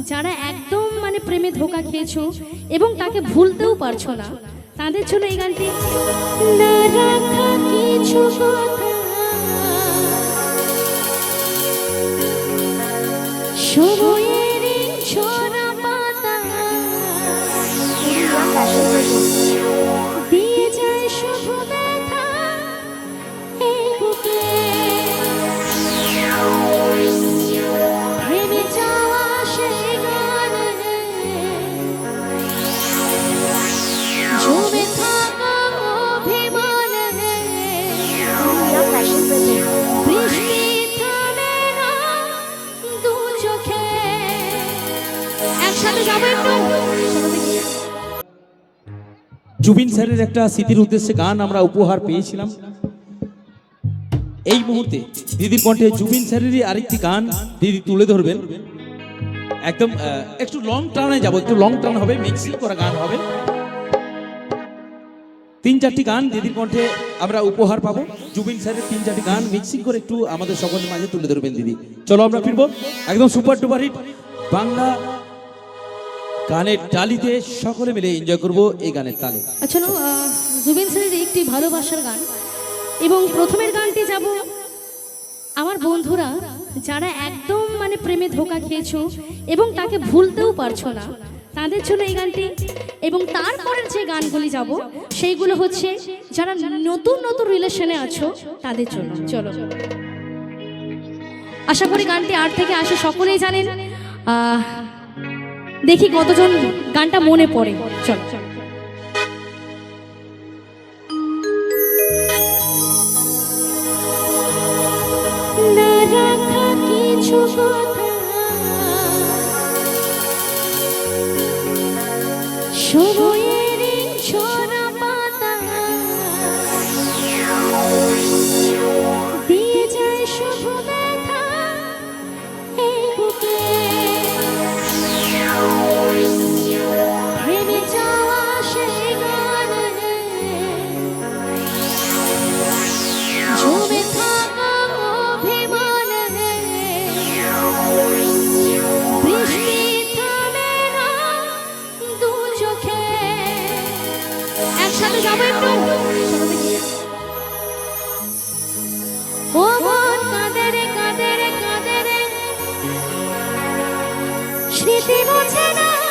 যারা একদম মানে প্রেমে ধোকা খেয়েছো এবং তাকে ভুলতেও পারছ না, তাদের জন্য এই গানটি জুবিন স্যারের একটা স্মৃতির উদ্দেশ্যে গান আমরা উপহার পেয়েছিলাম। এই মুহূর্তে দিদির কণ্ঠে জুবিন স্যারেরই আরেকটি গান দিদি তুলে ধরবেন। একদম একটু লং টার্নে যাব, একটু লং টার্ন হবে মিক্সিং করা গান হবে। তিন চারটি গান দিদির কণ্ঠে আমরা উপহার পাবো। জুবিন স্যারের তিন চারটি গান মিক্সিং করে একটু আমাদের সকলের মাঝে তুলে ধরবেন দিদি। চলো আমরা ফিরবো। একদম সুপার ডুপার হিট বাংলা গানের ডালিতে সকলে মিলে এনজয় করব এই গানের তালে। আচ্ছা জুবিন স্যারের একটি ভালোবাসার গান। এবং প্রথমের গানটি যাব আমার বন্ধুরা, যারা একদম মানে প্রেমে ধোকা খেয়েছো এবং তাকে ভুলতেও পারছ না, তাদের জন্য এই গানটি। এবং তারপরের যে গানগুলি যাব, সেইগুলো হচ্ছে, যারা নতুন নতুন রিলেশনে আছো, তাদের জন্য। চলো। আশা করি গানটি আট থেকে আসে, সকলেই জানেন। দেখি কতজন গানটা মনে পড়ে। চল। চলো না একসাথে যাব একটু ও মন কাঁদে রে কাঁদে রে কাঁদে রে। স্মৃতি বোঝে না।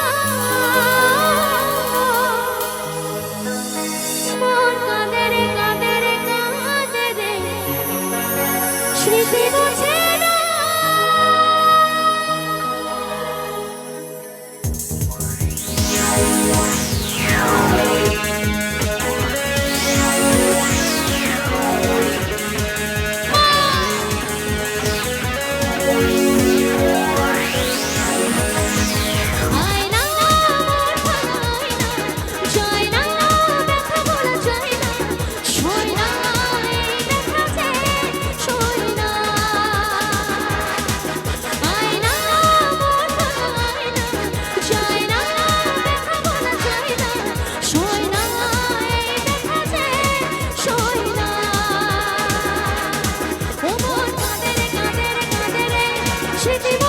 Should be